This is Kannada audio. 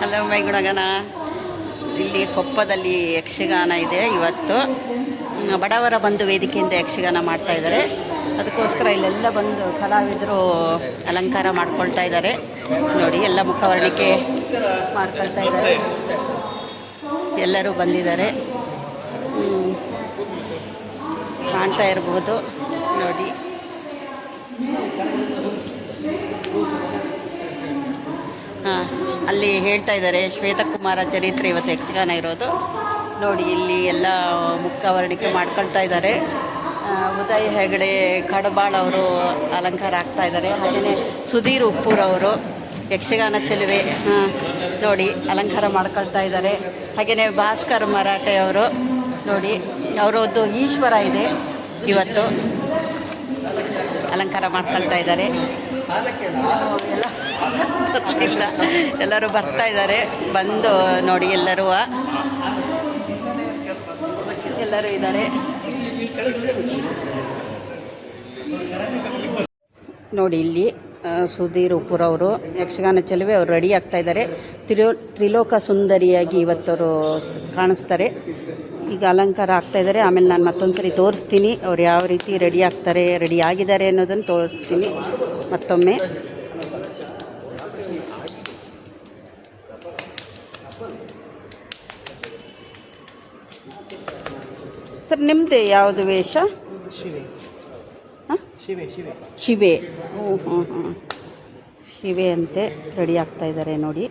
ಹಲೋ ಮೈ ಗುಣಗನ ಇಲ್ಲಿ ಕೊಪ್ಪದಲ್ಲಿ ಯಕ್ಷಗಾನ ಇದೆ ಇವತ್ತು. ಬಡವರ ಬಂದು ವೇದಿಕೆಯಿಂದ ಯಕ್ಷಗಾನ ಮಾಡ್ತಾ ಇದ್ದಾರೆ. ಅದಕ್ಕೋಸ್ಕರ ಇಲ್ಲೆಲ್ಲ ಬಂದು ಕಲಾವಿದರು ಅಲಂಕಾರ ಮಾಡ್ಕೊಳ್ತಾ ಇದ್ದಾರೆ. ನೋಡಿ, ಎಲ್ಲ ಮುಖವರ್ಣಿಕೆ ಮಾಡ್ಕೊಳ್ತಾ ಇದ್ದಾರೆ. ಎಲ್ಲರೂ ಬಂದಿದ್ದಾರೆ. ಕಾಣ್ತಾ ಇರ್ಬೋದು. ನೋಡಿ. ಹಾಂ. ಅಲ್ಲಿ ಹೇಳ್ತಾ ಇದ್ದಾರೆ, ಶ್ವೇತಕುಮಾರ ಚರಿತ್ರೆ ಇವತ್ತು ಯಕ್ಷಗಾನ ಇರೋದು. ನೋಡಿ, ಇಲ್ಲಿ ಎಲ್ಲ ಮುಖವರ್ಣಿಕೆ ಮಾಡ್ಕೊಳ್ತಾ ಇದ್ದಾರೆ. ಉದಯ್ ಹೆಗಡೆ, ಕಡಬಾಳ್ ಅವರು ಅಲಂಕಾರ ಆಗ್ತಾ ಇದ್ದಾರೆ. ಹಾಗೆಯೇ ಸುಧೀರ್ ಉಪ್ಪೂರ್ ಅವರು ಯಕ್ಷಗಾನ ಚೆಲುವೆ ನೋಡಿ, ಅಲಂಕಾರ ಮಾಡ್ಕೊಳ್ತಾ ಇದ್ದಾರೆ. ಹಾಗೆಯೇ ಭಾಸ್ಕರ್ ಮರಾಠೆ ಅವರು, ನೋಡಿ, ಅವರದ್ದು ಈಶ್ವರ ಇದೆ ಇವತ್ತು. ಅಲಂಕಾರ ಮಾಡ್ಕೊಳ್ತಾ ಇದ್ದಾರೆ. ಎಲ್ಲ ಎಲ್ಲರೂ ಬರ್ತಾ ಇದ್ದಾರೆ. ಬಂದು ನೋಡಿ ಎಲ್ಲರೂ. ಎಲ್ಲರೂ ಇದ್ದಾರೆ. ನೋಡಿ ಇಲ್ಲಿ ಸುಧೀರ್ ಉಪ್ಪುರ್ ಅವರು, ಯಕ್ಷಗಾನ ಚೆಲುವೆ ಅವರು ರೆಡಿ ಆಗ್ತಾ ಇದ್ದಾರೆ ತ್ರಿಲೋ, ತ್ರಿಲೋಕ ಸುಂದರಿಯಾಗಿ ಇವತ್ತವರು ಕಾಣಿಸ್ತಾರೆ. ಈಗ ಅಲಂಕಾರ ಆಗ್ತಾ ಇದ್ದಾರೆ ಆಮೇಲೆ ನಾನು ಮತ್ತೊಂದು ಸರಿ ತೋರಿಸ್ತೀನಿ ಅವ್ರು ಯಾವ ರೀತಿ ರೆಡಿ ಆಗ್ತಾರೆ ರೆಡಿ ಆಗಿದ್ದಾರೆ ಅನ್ನೋದನ್ನು ತೋರಿಸ್ತೀನಿ ಮತ್ತೊಮ್ಮೆ. ಸರ್ ನಿಮ್ಮದೇ ಯಾವುದು ವೇಷ? ಶಿವೆ ಹಾಂ ಶಿವೆ. ಶಿವೆ. ಶಿವೆ ಓ ಹಾಂ ಹಾಂ ಶಿವೆ ಅಂತೆ ರೆಡಿ ಆಗ್ತಾ ಇದ್ದಾರೆ ನೋಡಿ.